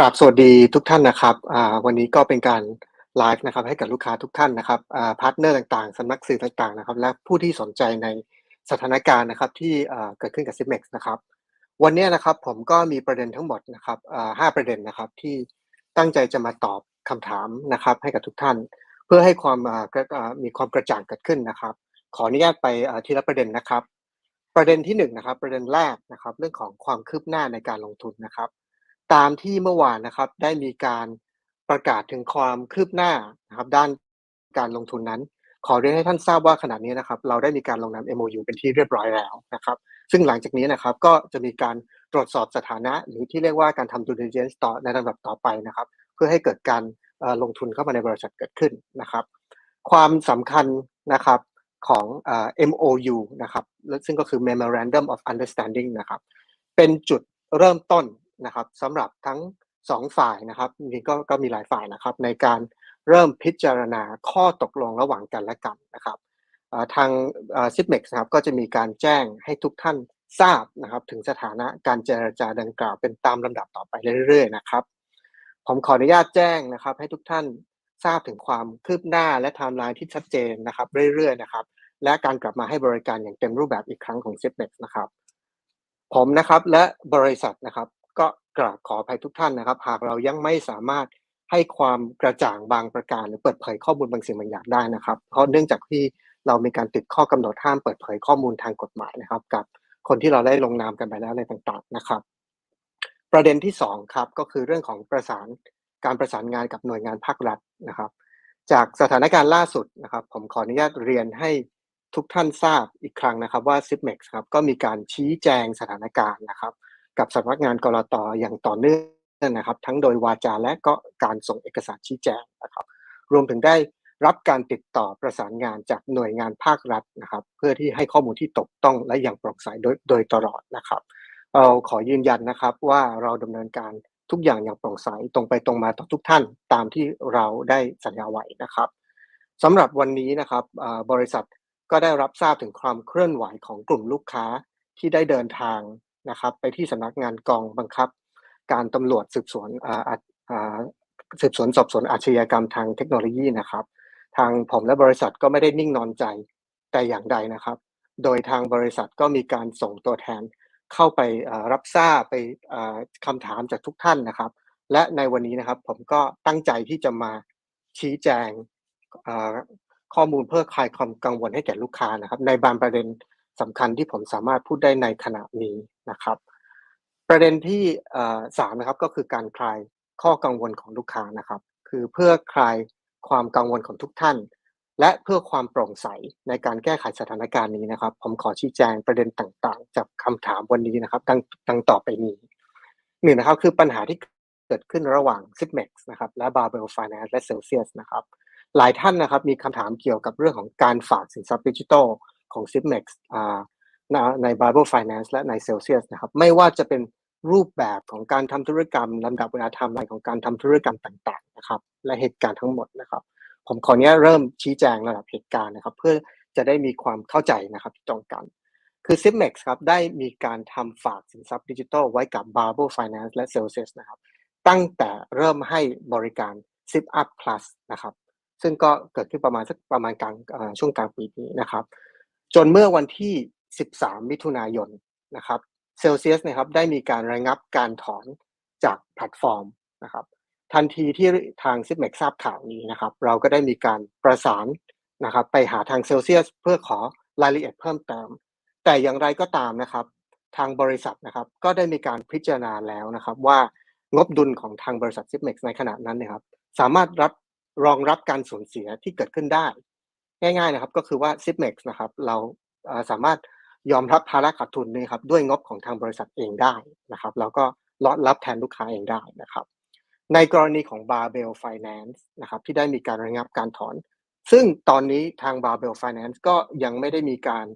ราบสวัสดีทุกท่านนะครับวันนี้ก็เป็นการไลฟ์นะครับให้กับลูกค้าทุกท่านนะครับพาร์ทเนอร์ต่างๆสำนักสื่อต่างๆนะครับ และผู้ที่สนใจในสถานการณ์นะครับที่เกิดขึ้นกับ Cimex นะครับ วันนี้นะครับผมก็มีประเด็นทั้งหมดนะครับห้าประเด็นนะครับที่ตั้งใจจะมาตอบคำถามนะครับให้กับทุกท่าน เพื่อให้ความมีความกระจ่างเกิดขึ้นนะครับ ขออนุญาตไปอ่าทีละประเด็นนะครับ ประเด็นที่หนึ่งนะครับประเด็นแรกนะครับ เรื่องของความคืบหน้าในการลงทุนนะครับ ตามที่เมื่อวานนะครับได้มีการประกาศถึงความคืบหน้านะครับด้านการลงทุนนั้น ขอเรียนให้ท่านทราบว่าขณะนี้นะครับ เราได้มีการลงนาม MOU เป็นที่เรียบร้อยแล้วนะครับ ซึ่งหลังจากนี้นะครับก็จะมีการตรวจสอบสถานะ หรือที่เรียกว่าการทำ due diligence ต่อในลำดับต่อไปนะครับ เพื่อให้เกิดการลงทุนเข้ามาในบริษัทเกิดขึ้นนะครับ ความสำคัญนะครับของเอ่อ MOU นะครับซึ่งก็คือ Memorandum of Understanding นะครับ เป็นจุดเริ่มต้น นะครับสำหรับทั้งสองฝ่ายนะครับจริงก็ก็มีหลายฝ่ายนะครับ ในการเริ่มพิจารณาข้อตกลงระหว่างกันและกันนะครับทางซิปเม็กซ์นะครับก็จะมีการแจ้งให้ทุกท่านทราบนะครับ ถึงสถานะการเจรจาดังกล่าวเป็นตามลำดับต่อไปเรื่อยๆนะครับ ผมขออนุญาตแจ้งนะครับ ให้ทุกท่านทราบถึงความคืบหน้าและไทม์ไลน์ที่ชัดเจนนะครับ เรื่อยๆนะครับ และการกลับมาให้บริการอย่างเต็มรูปแบบอีกครั้งของ s i p m e x นะครับผมนะครับและบริษัทนะครับ ก็กราบขออภัยทุกท่านนะครับ หากเรายังไม่สามารถให้ความกระจ่างบางประการ หรือเปิดเผยข้อมูลบางสิ่งบางอย่างได้นะครับ เพราะเนื่องจากที่เรามีการติดข้อกำหนดห้ามเปิดเผยข้อมูลทางกฎหมายนะครับ กับคนที่เราได้ลงนามกันไปแล้วอะไรต่างๆนะครับ ประเด็นที่สองครับก็คือเรื่องของประสานการประสานงานกับหน่วยงานภาครัฐนะครับ จากสถานการณ์ล่าสุดนะครับ ผมขออนุญาตเรียนให้ทุกท่านทราบอีกครั้งนะครับว่า s i p m e x ครับก็มีการชี้แจงสถานการณ์นะครับ กับสำนักงานกรตออย่างต่อเนื่องนะครับ ทั้งโดยวาจาและก็การส่งเอกสารชี้แจงนะครับ รวมถึงได้รับการติดต่อประสานงานจากหน่วยงานภาครัฐนะครับ เพื่อที่ให้ข้อมูลที่ตกต้องและอย่างโปร่งใสโดยโดยตลอดนะครับเราขอยืนยันนะครับว่าเราดำเนินการทุกอย่างอย่างโปร่งใสตรงไปตรงมาต่อทุกท่านตามที่เราได้สัญญาไว้นะครับสำหรับวันนี้นะครับบริษัทก็ได้รับทราบถึงความเคลื่อนไหวของกลุ่มลูกค้าที่ได้เดินทาง นะครับไปที่สำนักงานกองบังคับ การตำรวจสืบสวนอ่าสืบสวนสอบสวนอาชญากรรมทางเทคโนโลยีนะครับ ทางผมและบริษัทก็ไม่ได้นิ่งนอนใจแต่อย่างใดนะครับ โดยทางบริษัทก็มีการส่งตัวแทนเข้าไปรับทราบไปเอ่อคำถามจากทุกท่านนะครับ และในวันนี้นะครับผมก็ตั้งใจที่จะมาชี้แจงข้อมูลเพื่อคลายความกังวลให้แก่ลูกค้านะครับ ในบางประเด็น สำคัญที่ผมสามารถพูดได้ในขณะนี้นะครับ ประเด็นที่สามนะครับก็คือการคลายข้อกังวลของลูกค้านะครับ คือเพื่อคลายความกังวลของทุกท่าน และเพื่อความโปร่งใสในการแก้ไขสถานการณ์นี้นะครับ ผมขอชี้แจงประเด็นต่างๆ จากคำถามวันนี้นะครับดังดังต่อไปนี้หนึ่งนะครับคือปัญหาที่เกิดขึ้นระหว่าง s i p m e x นะครับและ Barbell Finance และ Celsius นะครับหลายท่านนะครับมีคำถามเกี่ยวกับเรื่องของการฝากสินทรัพย์ดิจิทัล ของ s i p m e x อ่าใน Barbell Finance และใน Celsius นะครับ ไม่ว่าจะเป็นรูปแบบของการทำธุรกรรมลำดับเวลาไทม์ไลน์ของการทำธุรกรรมต่างๆนะครับและเหตุการณ์ทั้งหมดนะครับผมขออนุญาตเริ่มชี้แจงระดับเหตุการณ์นะครับ เพื่อจะได้มีความเข้าใจนะครับตรงกัน คือ s i m e x ครับได้มีการทำฝากสินทรัพย์ดิจิทัลไว้กับ b a r b e Finance และ Celsius นะครับตั้งแต่เริ่มให้บริการ Zip Up Plus นะครับซึ่งก็เกิดขึ้นประมาณสักประมาณกลางช่วงกลางปีนี้นะครับ จนเมื่อวันที่ 13 มิถุนายนนะครับ Celsius นะครับได้มีการระงับการถอนจากแพลตฟอร์มนะครับทันทีที่ทาง s i p m e x ทราบข่าวนี้นะครับ เราก็ได้มีการประสานนะครับไปหาทาง Celsius เพื่อขอรายละเอียดเพิ่มเติม แต่อย่างไรก็ตามนะครับ ทางบริษัทนะครับก็ได้มีการพิจารณาแล้วนะครับ ว่างบดุลของทางบริษัท s i p m e x ในขณะนั้นเนยครับ สามารถรับรองรับการสูญเสียที่เกิดขึ้นได้ ง่ายๆนะครับ ก็คือว่า s i p m e x นะครับ เราสามารถยอมรับภาระขาดทุนนี้ครับด้วยงบของทางบริษัทเองได้นะครับ แล้วก็รับแทนลูกค้าเองได้นะครับ ในกรณีของ Barbell Finance นะครับที่ได้มีการระงับการถอน ซึ่งตอนนี้ทาง Barbell Finance ก็ยังไม่ได้มีการ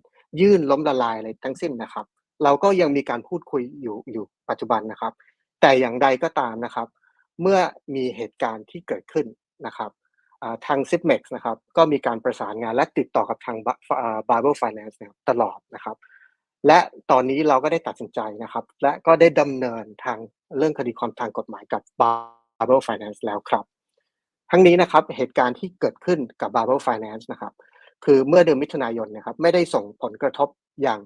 ยื่นล้มละลายอะไรทั้งสิ้นนะครับ เราก็ยังมีการพูดคุยอยู่อยู่ปัจจุบันนะครับ แต่อย่างใดก็ตามนะครับ เมื่อมีเหตุการณ์ที่เกิดขึ้นนะครับ ทาง s i p m e x นะครับก็มีการประสานงานและติดต่อกับทาง b a r b e l Finance นะครับตลอดนะครับ และตอนนี้เราก็ได้ตัดสินใจนะครับ และก็ได้ดำเนินทางเรื่องคดีความทางกฎหมายกับ Bubble Finance แล้วครับ ทั้งนี้นะครับเหตุการณ์ที่เกิดขึ้นกับ Bubble Finance นะครับ คือเมื่อเดือนมิถุนายนนะครับ ไม่ได้ส่งผลกระทบอย่าง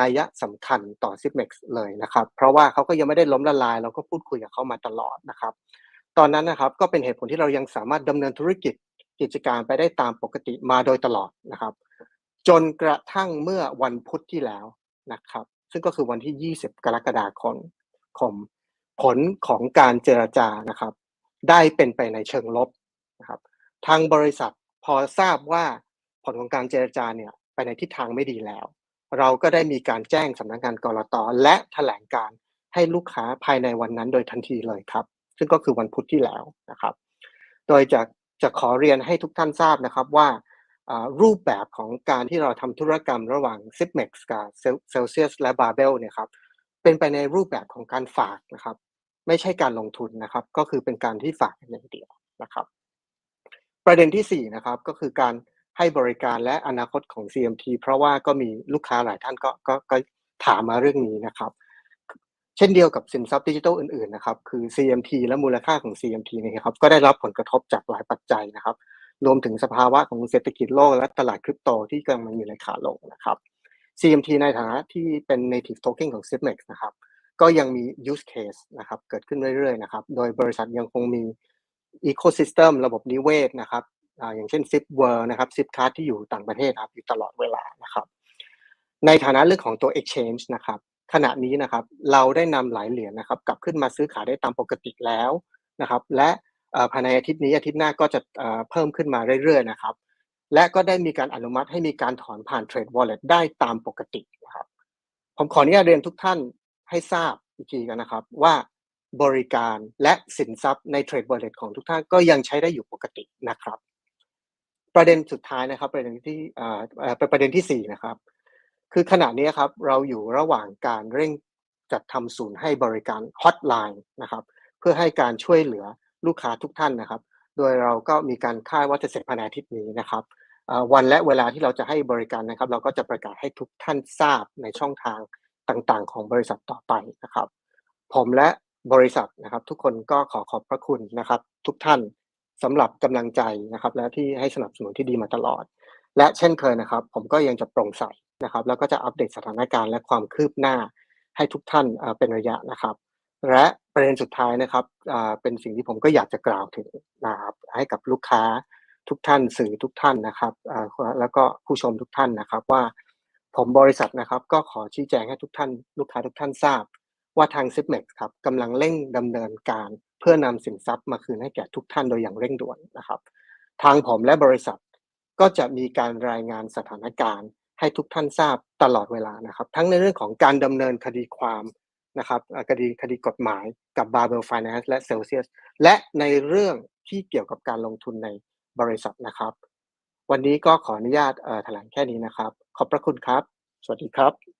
นัยสำคัญต่อ s i p m e x เลยนะครับ เพราะว่าเขาก็ยังไม่ได้ล้มละลาย เราก็พูดคุยกับเขามาตลอดนะครับ ตอนนั้นนะครับก็เป็นเหตุผลที่เรายังสามารถดำเนินธุรกิจกิจการไปได้ตามปกติมาโดยตลอดนะครับ จนกระทั่งเมื่อวันพุธที่แล้วนะครับ ซึ่งก็คือวันที่ 20 กรกฎาคมคมผลของการเจรจานะครับ ได้เป็นไปในเชิงลบนะครับ ทางบริษัทพอทราบว่าผลของการเจรจาเนี่ยไปในทิศทางไม่ดีแล้ว เราก็ได้มีการแจ้งสำนักงานกรตและแถลงการให้ลูกค้าภายในวันนั้นโดยทันทีเลยครับ ซึ่งก็คือวันพุธที่แล้วนะครับ โดยจะจะขอเรียนให้ทุกท่านทราบนะครับว่ารูปแบบของการที่เราทำธุรกรรมระหว่าง s i p m e x กับ Celsius และ Barbell เนี่ยครับเป็นไปในรูปแบบของการฝากนะครับ ไม่ใช่การลงทุนนะครับ ก็คือเป็นการที่ฝากอย่างเดียวนะครับ ประเด็นที่4นะครับก็คือการให้บริการและอนาคตของ CMT เพราะว่าก็มีลูกค้าหลายท่านก็ก็ก็ถามมาเรื่องนี้นะครับ เช่นเดียวกับสินทรัพย์ดิจิทัลอื่นๆนะครับคือ CMT และมูลค่าของ CMT นะครับก็ได้รับผลกระทบจากหลายปัจจัยนะครับ รวมถึงสภาวะของเศรษฐกิจโลกและตลาดคริปโตที่กำลังอยู่ในขาลงนะครับ CMT ในฐานะที่เป็น native token ของ Sipmex นะครับก็ยังมี use case นะครับเกิดขึ้นเรื่อยๆนะครับโดยบริษัทยังคงมี ecosystem ระบบนิเวศนะครับอย่างเช่น Zip World นะครับ Zip Card ที่อยู่ต่างประเทศครับอยู่ตลอดเวลานะครับในฐานะเรื่องของตัว exchange นะครับ ขณะนี้นะครับเราได้นำหลายเหรียญนะครับกลับขึ้นมาซื้อขายได้ตามปกติแล้วนะครับ และภายในอาทิตย์นี้อาทิตย์หน้าก็จะเพิ่มขึ้นมาเรื่อยๆนะครับ และก็ได้มีการอนุมัติให้มีการถอนผ่าน Trade Wallet ได้ตามปกตินะครับผมขออนุญาตเรียนทุกท่านให้ทราบอีกทีกันนะครับว่าบริการและสินทรัพย์ใน Trade Wallet ของทุกท่านก็ยังใช้ได้อยู่ปกตินะครับ ประเด็นสุดท้ายนะครับ ประเด็นที่เป็นประเด็นที่4นะครับ คือขณะนี้ครับเราอยู่ระหว่างการเร่งจัดทำศูนย์ให้บริการฮอตไลน์นะครับ เพื่อให้การช่วยเหลือลูกค้าทุกท่านนะครับ โดยเราก็มีการคาดว่าจะเสร็จภายในอาทิตย์นี้นะครับวันและเวลาที่เราจะให้บริการนะครับ เราก็จะประกาศให้ทุกท่านทราบในช่องทางต่างๆ ของบริษัทต่อไปนะครับ ผมและบริษัทนะครับ ทุกคนก็ขอขอบพระคุณนะครับ ทุกท่านสำหรับกำลังใจนะครับ และที่ให้สนับสนุนที่ดีมาตลอด และเช่นเคยนะครับ ผมก็ยังจะโปร่งใส นะครับ แล้วก็จะอัปเดตสถานการณ์และความคืบหน้าให้ทุกท่านเป็นระยะนะครับ และประเด็นสุดท้ายนะครับเป็นสิ่งที่ผมก็อยากจะกล่าวถึงนะครับให้กับลูกค้าทุกท่านสื่อทุกท่านนะครับแล้วก็ผู้ชมทุกท่านนะครับว่าผมบริษัทนะครับก็ขอชี้แจงให้ทุกท่าน ลูกค้าทุกท่านทราบ ว่าทาง s i p m e x ครับกำลังเร่งดำเนินการเพื่อนำสินทรัพย์มาคืนให้แก่ทุกท่านโดยอย่างเร่งด่วนนะครับ ทางผมและบริษัทก็จะมีการรายงานสถานการณ์ ให้ทุกท่านทราบตลอดเวลานะครับ ทั้งในเรื่องของการดำเนินคดีความนะครับคดีคดีกฎหมายกับ Barbell Finance และ Celsius และในเรื่องที่เกี่ยวกับการลงทุนในบริษัทนะครับ วันนี้ก็ขออนุญาตแถลงแค่นี้นะครับ ขอบพระคุณครับ สวัสดีครับ